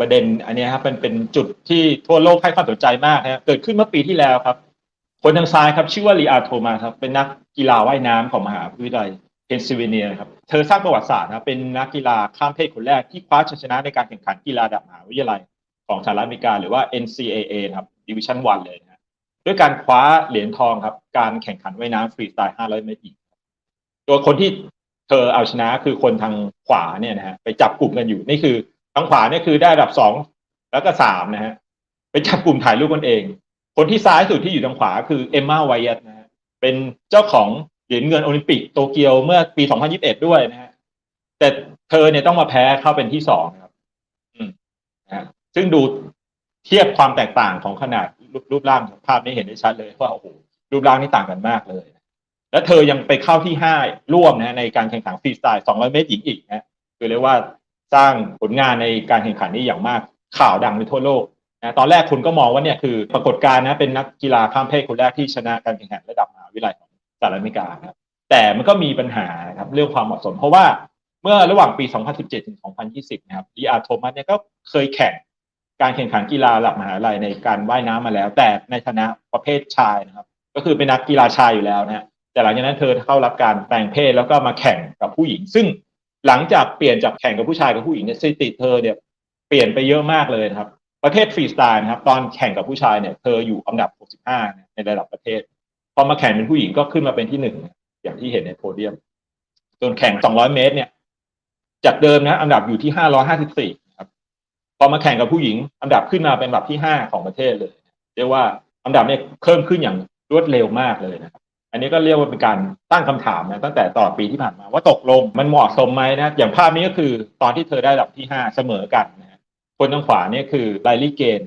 ประเด็นอันนี้ครับเป็นเป็นจุดที่ทั่วโลกให้ความสนใจมากนะเกิดขึ้นเมื่อปีที่แล้วครับ คนทางซ้ายครับชื่อว่าลีอาโทมาครับ เป็นนักกีฬาว่ายน้ำของมหาวิทยาลัยเพนซิลเวเนียครับ เธอสร้างประวัติศาสตร์นะเป็นนักกีฬาข้ามเพศคนแรกที่คว้าชัยชนะในการแข่งขันกีฬาระดับมหาวิทยาลัยของสหรัฐอเมริกาหรือว่า NCAA ครับดิวิชั่น1เลยนะด้วยการคว้าเหรียญทองครับ การแข่งขันว่ายน้ำฟรีสไตล์ 500 เมตรหญิงตัวคนที่เธอเอาชนะคือคนทางขวาเนี่ยนะฮะไปจับกลุ่มกันอยู่นี่คือางขวาเนี่ยคือได้อันดับสองแล้วก็สามนะฮะไปจับกลุ่มถ่ายรูปกันเอง คนที่ซ้ายสุดที่อยู่ทางขวาคือเอมมาไวท์นะฮะเป็นเจ้าของเหรียญเงินโอลิมปิกโตเกียวเมื่อปี 2021 ด้วยนะฮะแต่เธอเนี่ยต้องมาแพ้เข้าเป็นที่สองครับ อืมนะฮะซึ่งดูเทียบความแตกต่างของขนาดรูปรูปร่างภาพนี้เห็นได้ชัดเลยว่าโอ้โหรูปร่างนี่ต่างกันมากเลย และเธอยังไปเข้าที่ห้าร่วมนะในการแข่งขันฟรีสไตล์200 เมตรหญิงอีกนะคือเรียกว่า สร้างผลงานในการแข่งขันนี้อย่างมากข่าวดังในทั่วโลกนะตอนแรกคุณก็มองว่าเนี่ยคือปรากฏการณ์นะเป็นนักกีฬาข้ามเพศคนแรกที่ชนะการแข่งขันระดับมหาวิทยาลัยของสหรัฐอเมริกาครับแต่มันก็มีปัญหาครับเรื่องความเหมาะสม เพราะว่าเมื่อระหว่างปี 2017 ถึง 2020 นะครับลีอาโทมัสเนี่ยก็เคยแข่งการแข่งขันกีฬาระดับมหาวิทยาลัยในการว่ายน้ำมาแล้ว แต่ในฐานะประเภทชายนะครับ ก็คือเป็นนักกีฬาชายอยู่แล้วนะฮะแต่หลังจากนั้นเธอเข้ารับการแปลงเพศแล้วก็มาแข่งกับผู้หญิง ซึ่ง หลังจากเปลี่ยนจากแข่งกับผู้ชายกับผู้หญิงเนี่ยสถิติเธอเนี่ยเปลี่ยนไปเยอะมากเลยครับ ประเภทฟรีสไตล์นะครับ ตอนแข่งกับผู้ชายเนี่ยเธออยู่อันดับ 65 ในระดับประเทศพอมาแข่งเป็นผู้หญิงก็ขึ้นมาเป็นที่หนึ่งอย่างที่เห็นในโพเดียมจนแข่ง 200 เมตร เนี่ย จากเดิมนะอันดับอยู่ที่ 554 ครับพอมาแข่งกับผู้หญิง อันดับขึ้นมาเป็นอันดับที่ 5 ของประเทศเลย เรียกว่าอันดับเนี่ยเพิ่มขึ้นอย่างรวดเร็วมากเลยนะครับ อันนี้ก็เรียกว่าเป็นการตั้งคำถามนะตั้งแต่ตลอดปีที่ผ่านมาว่าตกลงมันเหมาะสมไหมนะอย่างภาพนี้ก็คือตอนที่เธอได้อันดับที่ 5 เสมอกันนะคนทางขวาเนี่ยคือไลลี่เกน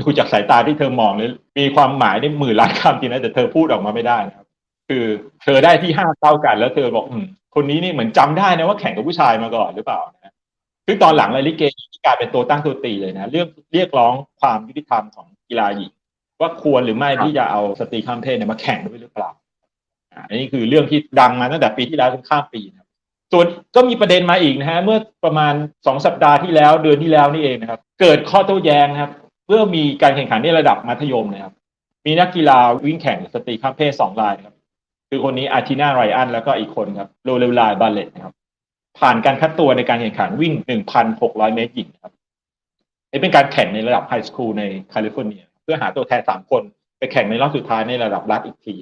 ดูจากสายตาที่เธอมองเลยมีความหมายในหมื่นล้านคำจริงนะแต่เธอพูดออกมาไม่ได้นะครับ คือเธอได้ที่ห้าเท่ากัน แล้วเธอบอกอมคนนี้นี่เหมือนจำได้นะว่าแข่งกับผู้ชายมาก่อนหรือเปล่านะคือตอนหลังไลลี่เกนกลายเป็นตัวตั้งตัวตีเลยนะเรื่องเรียกร้องความยุติธรรมของกีฬาหญิงว่าควรหรือไม่ที่จะเอาสตรีข้ามเพศเนี่ยมาแข่งด้วยหรือเปล่า อันนี้คือเรื่องที่ดังมาตั้งแต่ปีที่แล้วจนข้ามปีนะครับส่วนก็มีประเด็นมาอีกนะฮะเมื่อประมาณสองสัปดาห์ที่แล้วเดือนที่แล้วนี่เองนะครับ เกิดข้อโต้แย้งนะครับ เพื่อมีการแข่งขันในระดับมัธยมนะครับ มีนักกีฬาวิ่งแข่งสตรีข้ามเพศสองรายครับ คือคนนี้อาร์ตินาไรอันแล้วก็อีกคนครับโรเลวลายบาเลตนะครับ ผ่านการคัดตัวในการแข่งขันวิ่ง 1,600 เมตรหญิงครับนี่เป็นการแข่งในระดับไฮสคูลในแคลิฟอร์เนีย เพื่อหาตัวแทนสามคนไปแข่งในรอบสุดท้ายในระดับรัฐอีกที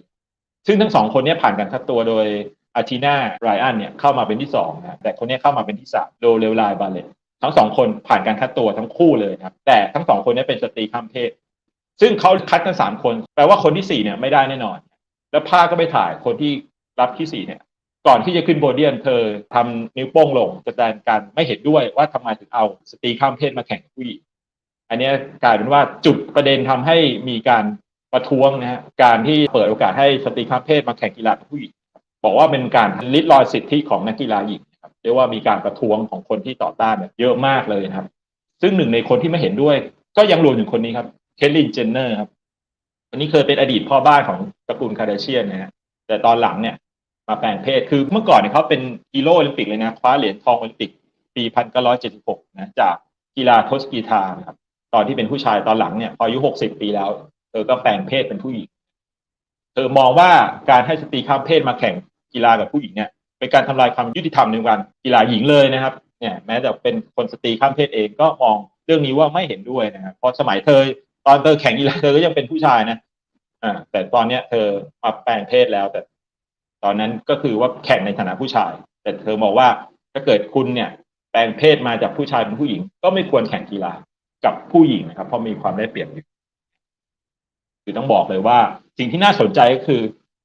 ซึ่งทั้งสองคนนี้ผ่านการคัดตัวโดยอาร์ตินาไรอันเนี่ยเข้ามาเป็นที่สองนะแต่คนนี้เข้ามาเป็นที่สามโรเลวลายบาเลตทั้งสองคนผ่านการคัดตัวทั้งคู่เลยครับ แต่ทั้งสองคนนี้เป็นสตรีข้ามเพศ ซึ่งเขาคัดกันสามคน แปลว่าคนที่สี่เนี่ยไม่ได้แน่นอน แล้วภาพก็ไปถ่ายคนที่รับที่สี่เนี่ย ก่อนที่จะขึ้นโพเดียมเธอทำนิ้วโป้งลงแสดงการไม่เห็นด้วยว่าทำไมถึงเอาสตรีข้ามเพศมาแข่งกับผู้หญิงอันนี้กลายเป็นว่าจุดประเด็นทำให้มีการ ประท้วงนะฮะการที่เปิดโอกาสให้สตรีข้ามเพศมาแข่งกีฬากับผู้หญิงบอกว่าเป็นการลิดรอนสิทธิของนักกีฬาหญิงเรียกว่ามีการประท้วงของคนที่ต่อต้านเยอะมากเลยนะครับ ซึ่งหนึ่งในคนที่ไม่เห็นด้วย ก็ยังรวมถึงคนนี้ครับเคลลินเจนเนอร์ครับอันนี้เคยเป็นอดีตพ่อบ้านของตระกูลคาร์เดเชียนนะฮะแต่ตอนหลังเนี่ยมาแปลงเพศคือเมื่อก่อนเนี่ยเขาเป็นฮีโร่โอลิมปิกเลยนะคว้าเหรียญทองโอลิมปิกปีพันเก้าร้อยเจ็ดสิบหกนะจากกีฬาทสกีทาครับตอนที่เป็นผู้ชายตอนหลังเนี่ยพออายุหกสิบปีแล้ว เธอก็แปลงเพศเป็นผู้หญิง เธอมองว่าการให้สตรีข้ามเพศมาแข่งกีฬากับผู้หญิงเนี่ยเป็นการทำลายความยุติธรรมในการกีฬาหญิงเลยนะครับเนี่ยแม้จะเป็นคนสตรีข้ามเพศเองก็มองเรื่องนี้ว่าไม่เห็นด้วยนะครับเพราะสมัยเธอ ตอนเธอแข่งกีฬาเธอก็ยังเป็นผู้ชายนะอ่าแต่ตอนเนี้ยเธอมาแปลงเพศแล้วแต่ ตอนนั้นก็คือว่าแข่งในฐานะผู้ชาย แต่เธอบอกว่าถ้าเกิดคุณเนี่ย แปลงเพศมาจากผู้ชายเป็นผู้หญิง ก็ไม่ควรแข่งกีฬากับผู้หญิงนะครับเพราะมีความได้เปรียบอยู่ คือต้องบอกเลยว่า สิ่งที่น่าสนใจก็คือ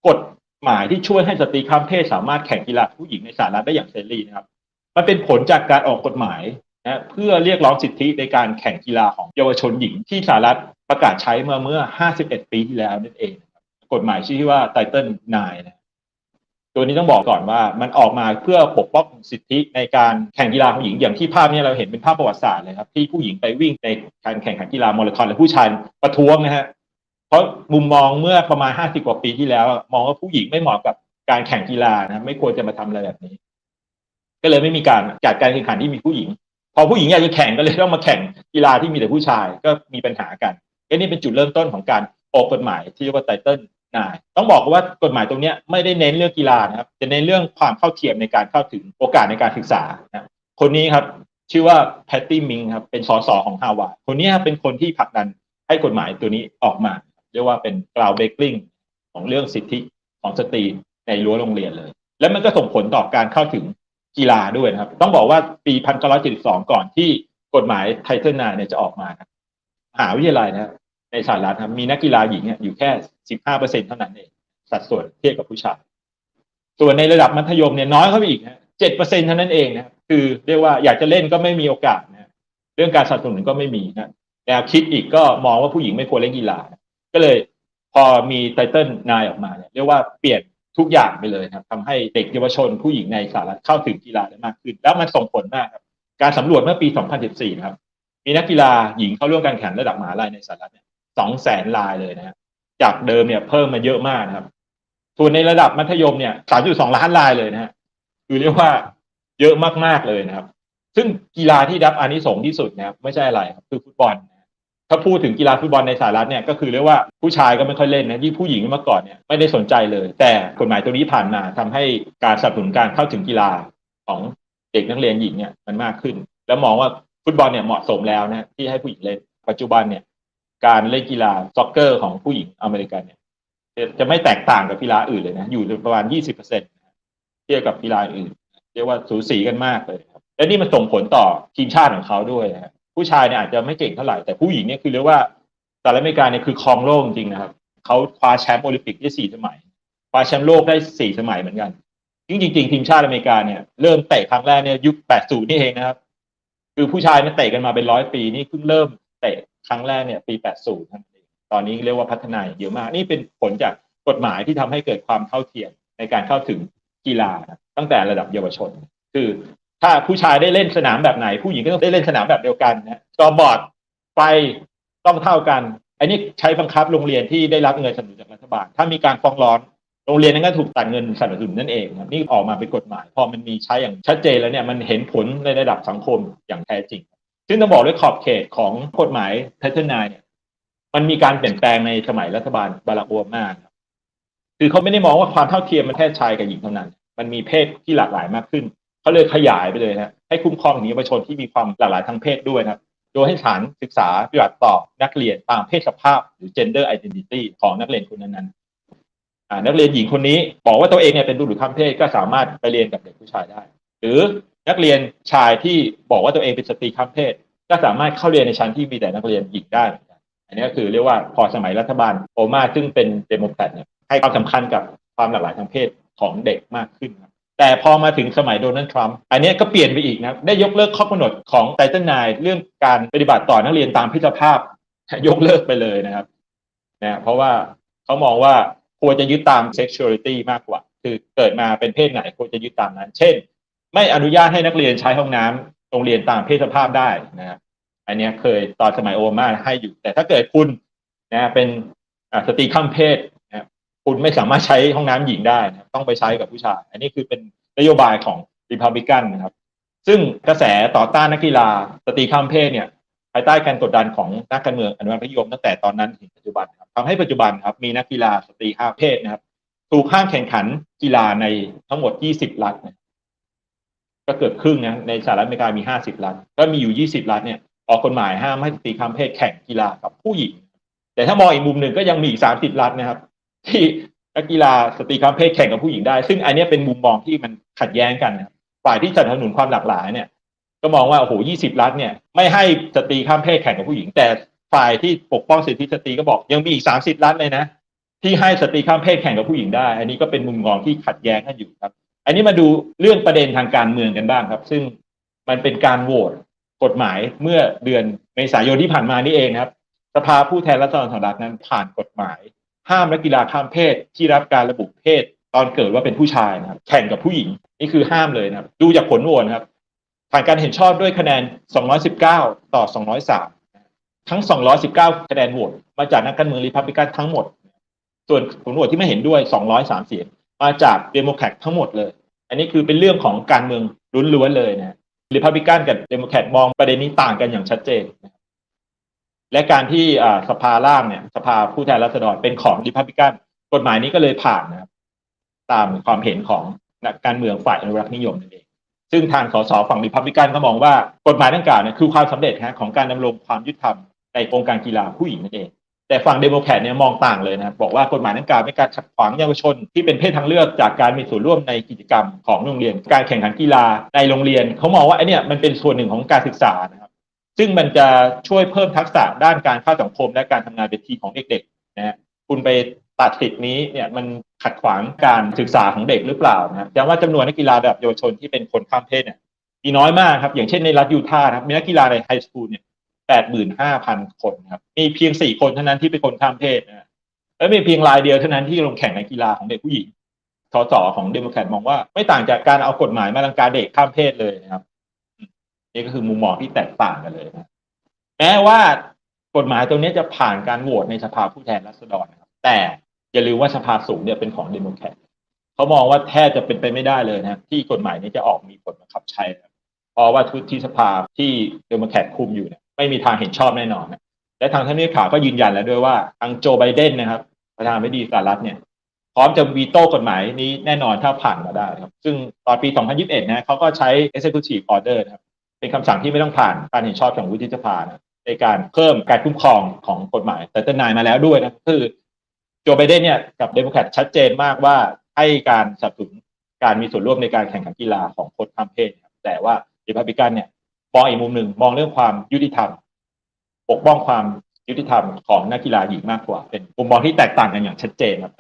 กฎหมายที่ช่วยให้สตรีข้ามเพศสามารถแข่งกีฬาผู้หญิงในสหรัฐได้อย่างเสรีนะครับ มันเป็นผลจากการออกกฎหมายนะเพื่อเรียกร้องสิทธิในการแข่งกีฬาของเยาวชนหญิงที่สหรัฐประกาศใช้เมื่อเมื่อ 51 ปีที่แล้วนั่นเอง กฎหมายชื่อว่าไตเติลนนะตัวนี้ต้องบอกก่อนว่ามันออกมาเพื่อปกป้องสิทธิในการแข่งกีฬาของหญิงอย่างที่ภาพนี้เราเห็นเป็นภาพประวัติศาสตร์เลยครับที่ผู้หญิงไปวิ่งในการแข่งขันกีฬามาราธอนและผู้ชายประท้วงนะฮะ เพราะมุมมองเมื่อประมาณ50กว่าปีที่แล้ว มองว่าผู้หญิงไม่เหมาะกับการแข่งกีฬานะไม่ควรจะมาทำอะไรแบบนี้ ก็เลยไม่มีการจัดการแข่งขันที่มีผู้หญิง พอผู้หญิงอยากจะแข่งก็เลยต้องมาแข่งกีฬาที่มีแต่ผู้ชายก็มีปัญหากันเอ้นี่เป็นจุดเริ่มต้นของการออกกฎหมายที่เรียกว่าไตเติ้ลนายต้องบอกว่ากฎหมายตรงนี้ไม่ได้เน้นเรื่องกีฬานะครับจะเน้นเรื่องความเข้าเทียมในการเข้าถึงโอกาสในการศึกษานะคนนี้ครับชื่อว่าแพตตี้มิงครับเป็นสสของฮาวาดคนนี้เป็นคนที่ผลักดันให้กฎหมายตัวนี้ออกมา รียกว่าเป็นกราวเบกลิงของเรื่องสิทธิของสตรีในรั้วโรงเรียนเลย และมันก็ส่งผลต่อการเข้าถึงกีฬาด้วยนะครับ ต้องบอกว่าปี 1972 ก่อนที่กฎหมายไทเท l นเนี่ยจะออกมาครับมหาวิทยาลัยนะในสหรัฐมีนักกีฬาหญิงเนี่ยอยู่แค่ 15เปอร์เซ็นเท่านั้นเองสัดส่วนเทียบกับผู้ชายส่วนในระดับมัธยมเนี่ยน้อยเข้าไปอีกนะเจ็ดเปอร์เซ็นเท่านั้นเองนะคือเรียกว่าอยากจะเล่นก็ไม่มีโอกาสนะเรื่องการสนับสนุนก็ไม่มีนะแนวคิดอีกก็มองว่าผู้หญิงไม่ควรเล่นกีฬา ก็เลยพอมีไตเติลนายออกมาเนี่ยเรียกว่าเปลี่ยนทุกอย่างไปเลยครับทำให้เด็กเยาวชนผู้หญิงในสหรัฐเข้าถึงกีฬาได้มากขึ้น แล้วมันส่งผลมากครับ การสำรวจเมื่อปี 2014 นะครับ มีนักกีฬาหญิงเข้าร่วมการแข่งระดับมหาลัยในสหรัฐเนี่ยสองแสนรายเลยนะครับจากเดิมเนี่ยเพิ่มมาเยอะมากนะครับส่วนในระดับมัธยมเนี่ย 3.2 ล้านรายเลยนะฮะคือเรียกว่าเยอะมากๆเลยนะครับ ซึ่งกีฬาที่รับอานิสงส์ที่สุดนะครับไม่ใช่อะไรครับคือฟุตบอลนะ ถ้าพูดถึงกีฬาฟุตบอลในสหรัฐเนี่ยก็คือเรียกว่าผู้ชายก็ไม่ค่อยเล่นนะยิ่งผู้หญิงเมื่อก่อนเนี่ยไม่ได้สนใจเลย แต่กฎหมายตัวนี้ผ่านมาทำให้การสนับสนุนการเข้าถึงกีฬาของเด็กนักเรียนหญิงเนี่ยมันมากขึ้น แล้วมองว่าฟุตบอลเนี่ยเหมาะสมแล้วนะที่ให้ผู้หญิงเล่นปัจจุบันเนี่ยการเล่นกีฬาซ็อกเกอร์ของผู้หญิงอเมริกันเนี่ยจะไม่แตกต่างกับกีฬาอื่นเลยนะอยู่ประมาณ 20%เทียบกับกีฬาอื่น เรียกว่าสูสีกันมากเลยครับและนี่มันส่งผลต่อทีมชาติของเขาด้วยนะ ผู้ชายเนี่ยอาจจะไม่เก่งเท่าไหร่แต่ผู้หญิงเนี่ยคือเรียกว่าสหรัฐอเมริกาเนี่ยคือครองโลกจริงนะครับเขาคว้าแชมป์โอลิมปิกได้สี่สมัยคว้าแชมป์โลกได้สี่สมัยเหมือนกันจริงจริงทีมชาติอเมริกาเนี่ยเริ่มเตะครั้งแรกเนี่ยยุค80นี่เองนะครับ คือผู้ชายมันเตะกันมาเป็นร้อยปีนี่เพิ่งเริ่มเตะครั้งแรกเนี่ยปี80นั่นเองตอนนี้เรียกว่าพัฒนาเยอะมาก นี่เป็นผลจากกฎหมายที่ทำให้เกิดความเท่าเทียมในการเข้าถึงกีฬาตั้งแต่ระดับเยาวชน คือ ถ้าผู้ชายได้เล่นสนามแบบไหน ผู้หญิงก็ต้องได้เล่นสนามแบบเดียวกันนะจอบอร์ดไฟต้องเท่ากัน อันนี้ใช้บังคับโรงเรียนที่ได้รับเงินสนับสนุนจากรัฐบาล ถ้ามีการฟ้องร้องโรงเรียนนั้นก็ถูกตัดเงินสนับสนุนนั่นเองครับนี่ออกมาเป็นกฎหมาย พอมันมีใช้อย่างชัดเจนแล้วเนี่ยมันเห็นผลในระดับสังคมอย่างแท้จริง ซึ่งต้องบอกด้วยขอบเขตของกฎหมายแพทเทิร์นไนเนี่ยมันมีการเปลี่ยนแปลงในสมัยรัฐบาลบารักโอบามาคือเขาไม่ได้มองว่าความเท่าเทียมมันแค่ชายกับหญิงเท่านั้น มันมีเพศที่หลากหลายมากขึ้น เขาเลยขยายไปเลยนะให้คุ้มครองถึงเยาวชนที่มีความหลากหลายทางเพศด้วยนะโดยให้สถานศึกษาปฏิบัติต่อนักเรียนตามเพศสภาพหรือ gender identity ของนักเรียนคนนั้นๆนักเรียนหญิงคนนี้บอกว่าตัวเองเนี่ยเป็นบุรุษข้ามเพศก็สามารถไปเรียนกับเด็กผู้ชายได้ หรือนักเรียนชายที่บอกว่าตัวเองเป็นสตรีข้ามเพศ ก็สามารถเข้าเรียนในชั้นที่มีแต่นักเรียนหญิงได้ อันนี้ก็คือเรียกว่าพอสมัยรัฐบาลโอมาซึ่งเป็นเดโมแครตเนี่ยให้ความสำคัญกับความหลากหลายทางเพศของเด็กมากขึ้นครับ แต่พอมาถึงสมัยโดนัลด์ทรัมป์อันนี้ก็เปลี่ยนไปอีกนะได้ยกเลิกข้อกำหนดของไตเติ้ลนเรื่องการปฏิบัติต่อนักเรียนตามเพศสภาพยกเลิกไปเลยนะครับนะเพราะว่าเขามองว่าควรจะยึดตาม sexuality มากกว่า คือเกิดมาเป็นเพศไหนควรจะยึดตามนั้น เช่น ไม่อนุญาตให้นักเรียนใช้ห้องน้ำโรงเรียนตามเพศสภาพได้นะครับอันนี้เคยตอนสมัยโอมาให้อยู่ แต่ถ้าเกิดคุณนะเป็นสตรีข้ามเพศ คุณไม่สามารถใช้ห้องน้ำหญิงได้นะต้องไปใช้กับผู้ชาย อันนี้คือเป็นนโยบายของริพับลิกันนะครับ ซึ่งกระแสต่อต้านนักกีฬาสตรีข้ามเพศเนี่ยภายใต้การกดดันของนักการเมืองอนุรักษ์นิยมตั้งแต่ตอนนั้นถึงปัจจุบันครับทำให้ปัจจุบันครับมีนักกีฬาสตรีข้ามเพศนะครับ ถูกห้ามแข่งขันกีฬาในทั้งหมด 20 รัฐนะก็เกือบครึ่งนะในสหรัฐอเมริกามี 50 รัฐก็มีอยู่ 20 รัฐเนี่ยออกกฎหมายห้ามให้สตรีข้ามเพศแข่งกีฬากับผู้หญิง แต่ถ้ามองอีกมุมหนึ่งก็ยังมีอีกสามสิบรัฐนะครับ ที่นักกีฬาสตรีข้ามเพศแข่งกับผู้หญิงได้ ซึ่งอันนี้เป็นมุมมองที่มันขัดแย้งกันฝ่ายที่สนับสนุนความหลากหลายเนี่ย ก็มองว่าโอ้โหยี่สิบรัฐเนี่ยไม่ให้สตรีข้ามเพศแข่งกับผู้หญิง แต่ฝ่ายที่ปกป้องสิทธิสตรีก็บอกยังมีอีกสามสิบรัฐเลยนะที่ให้สตรีข้ามเพศแข่งกับผู้หญิงได้ อันนี้ก็เป็นมุมมองที่ขัดแย้งกันอยู่ครับ อันนี้มาดูเรื่องประเด็นทางการเมืองกันบ้างครับ ซึ่งมันเป็นการโหวตกฎหมายเมื่อเดือนเมษายนที่ผ่านมานี่เองครับ สภาผู้แทนราษฎรสหรัฐนั้นผ่านกฎหมาย ห้ามนักกีฬาข้ามเพศที่รับการระบุเพศ ตอนเกิดว่าเป็นผู้ชายนะครับ แข่งกับผู้หญิงนี่คือห้ามเลยนะครับ ดูจากผลโหวตครับผ่านการเห็นชอบด้วยคะแนน 219 ต่อ 203 ทั้ง 219 คะแนนโหวตมาจากนักการเมืองริพับลิกันทั้งหมด ส่วนผลโหวตที่ไม่เห็นด้วย 203 เสียงมาจากเดโมแครตทั้งหมดเลย อันนี้คือเป็นเรื่องของการเมืองล้วนๆเลยนะริพับลิกันกับเดโมแครตมองประเด็นนี้ต่างกันอย่างชัดเจนนะ และการที่สภาล่างเนี่ยสภาผู้แทนราษฎรเป็นของริพับลิกันกฎหมายนี้ก็เลยผ่านนะครับตามความเห็นของนักการเมืองฝ่ายอนุรักษ์นิยมนั่นเองซึ่งทางสสฝั่งริพับลิกันก็มองว่ากฎหมายดังกล่าวเนี่ยคือความสำเร็จฮะของการดำรงความยุติธรรมในองค์การกีฬาผู้หญิงนั่นเองแต่ฝั่งเดโมแครตเนี่ยมองต่างเลยนะครับบอกว่ากฎหมายดังกล่าวเป็นการขัดขวางเยาวชน ที่เป็นเพศทางเลือกจากการมีส่วนร่วมในกิจกรรมของโรงเรียน การแข่งขันกีฬาในโรงเรียน เขามองว่าไอ้เนี่ยมันเป็นส่วนหนึ่งของการศึกษานะครับ ซึ่งมันจะช่วยเพิ่มทักษะด้านการเข้าสังคมและการทำงานเป็นทีของเด็กๆนะฮะคุณไปตัดสิทธินี้เนี่ยมันขัดขวางการศึกษาของเด็กหรือเปล่านะครับแต่ว่าจำนวนนักกีฬาระดับเยาวชนที่เป็นคนข้ามเพศเนี่ยมีน้อยมากครับ อย่างเช่นในรัฐยูทาห์ครับมีนักกีฬาในไฮสคูลเนี่ยแปดหมื่นห้าพันคนครับมีเพียงสี่คนเท่านั้นที่เป็นคนข้ามเพศนะฮะและมีเพียงรายเดียวเท่านั้นที่ลงแข่งในกีฬาของเด็กผู้หญิงสสของเดโมแครตมองว่าไม่ต่างจากการเอากฎหมายมาลังการเด็กข้ามเพศเลยนะครับ นี่ก็คือมุมมองที่แตกต่างกันเลยนะแม้ว่ากฎหมายตรงนี้จะผ่านการโหวตในสภาผู้แทนราษฎรนะครับ แต่อย่าลืมว่าสภาสูงเนี่ยเป็นของเดโมแครตเขามองว่าแทบจะเป็นไปไม่ได้เลยนะที่กฎหมายนี้จะออกมีผลบังคับใช้นะครับเพราะว่าทุกที่สภาที่เดโมแครตคุมอยู่เนี่ยไม่มีทางเห็นชอบแน่นอนนะและทางท่านนิข่าวก็ยืนยันแล้วด้วยว่าทางโจไบเดนนะครับ ประธานาธิบดีสหรัฐเนี่ยพร้อมจะวีโต้กฎหมายนี้แน่นอนถ้าผ่านมาได้ครับ ซึ่งตอนปี 2021 นะเขาก็ใช้ executive order นะครับ เป็นคำสั่งที่ไม่ต้องผ่านการเห็นชอบของวุฒิสภานในการเพิ่มการคุ้มครองของกฎหมายแต่ตนายมาแล้วด้วยนะคือโจไบเดนเนี่ยกับเดโมแครตชัดเจนมากว่าให้การสนับสนุนการมีส่วนร่วมในการแข่งขันกีฬาของคนข้ามเพศแต่ว่าริพับลิกันเนี่ยมองอีกมุมหนึ่งมองเรื่องความยุติธรรม ปกป้องความยุติธรรมของนักกีฬาหญิงมากกว่า เป็นมุมมองที่แตกต่างกันอย่างชัดเจนครับ